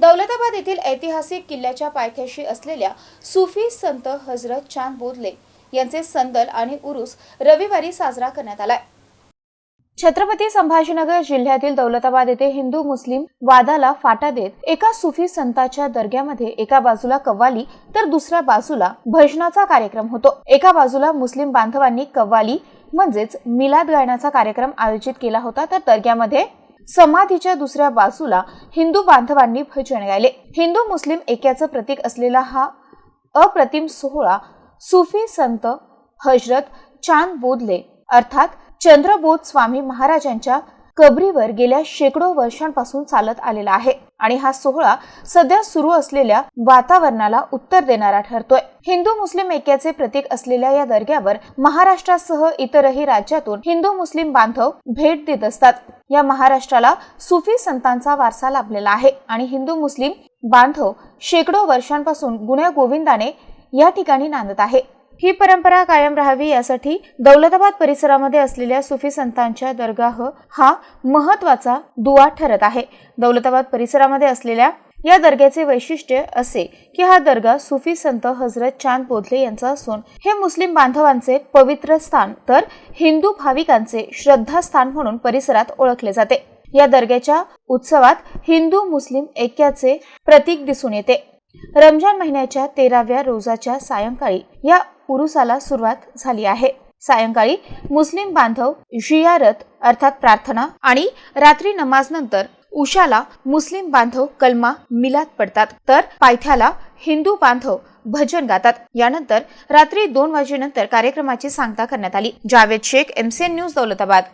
दौलताबाद येथील ऐतिहासिक किल्ल्याच्या पायथ्याशी असलेल्या सुफी संत हजरत चांद बोधले यांचे संदल आणि उरुस रविवारी साजरा करण्यात आलाय. छत्रपती संभाजीनगर जिल्ह्यातील दौलताबाद येथे हिंदू मुस्लिम वादाला फाटा देत एका सुफी संताच्या दर्ग्यामध्ये एका बाजूला कव्वाली तर दुसऱ्या बाजूला भजनाचा कार्यक्रम होतो. एका बाजूला मुस्लिम बांधवांनी कव्वाली म्हणजेच मिलाद गायनाचा कार्यक्रम आयोजित केला होता तर दर्ग्यामध्ये समाधीच्या दुसऱ्या बाजूला हिंदू बांधवांनी भजन गायले. हिंदू मुस्लिम ऐक्याचं प्रतीक असलेला हा अप्रतिम सोहळा सुफी संत हजरत चांद बोधले अर्थात चंद्रबोध स्वामी महाराजांच्या कबरीवर गेल्या शेकडो वर्षांपासून चालत आलेला आहे. आणि हा सोहळा सध्या सुरू असलेल्या वातावरणाला उत्तर देणारा ठरतोय. हिंदू मुस्लिम ऐक्याचे प्रतीक असलेल्या या दर्ग्यावर महाराष्ट्रासह इतरही राज्यातून हिंदू मुस्लिम बांधव भेट देत असतात. या महाराष्ट्राला सुफी संतांचा वारसा लाभलेला आहे. आणि हिंदू मुस्लिम बांधव शेकडो वर्षांपासून गुण्या गोविंदाने या ठिकाणी नांदत आहे. ही परंपरा कायम राहावी यासाठी दौलताबाद परिसरामध्ये असलेल्या सुफी संतांच्या दर्गाह हा महत्त्वाचा दुवा ठरत आहे. दौलताबाद परिसरामध्ये असलेल्या या दर्ग्याचे वैशिष्ट्य असे की हा दर्गा सुफी संत हजरत चांद बोधले यांचा असून हे मुस्लिम बांधवांचे पवित्र स्थान तर हिंदू भाविकांचे श्रद्धास्थान म्हणून परिसरात ओळखले जाते. या दर्ग्याच्या उत्सवात हिंदू मुस्लिम ऐक्याचे प्रतीक दिसून येते. रमजान महिन्याच्या तेराव्या रोजाच्या सायंकाळी या उरुसाला सुरुवात झाली आहे. सायंकाळी मुस्लिम बांधव जियारत अर्थात प्रार्थना आणि रात्री नमाज नंतर उशाला मुस्लिम बांधव कलमा मिलाद पडतात. तर पायथ्याला हिंदू बांधव भजन गातात. यानंतर रात्री दोन वाजेनंतर कार्यक्रमाची सांगता करण्यात आली. Javed Shaikh MCN news Daulatabad.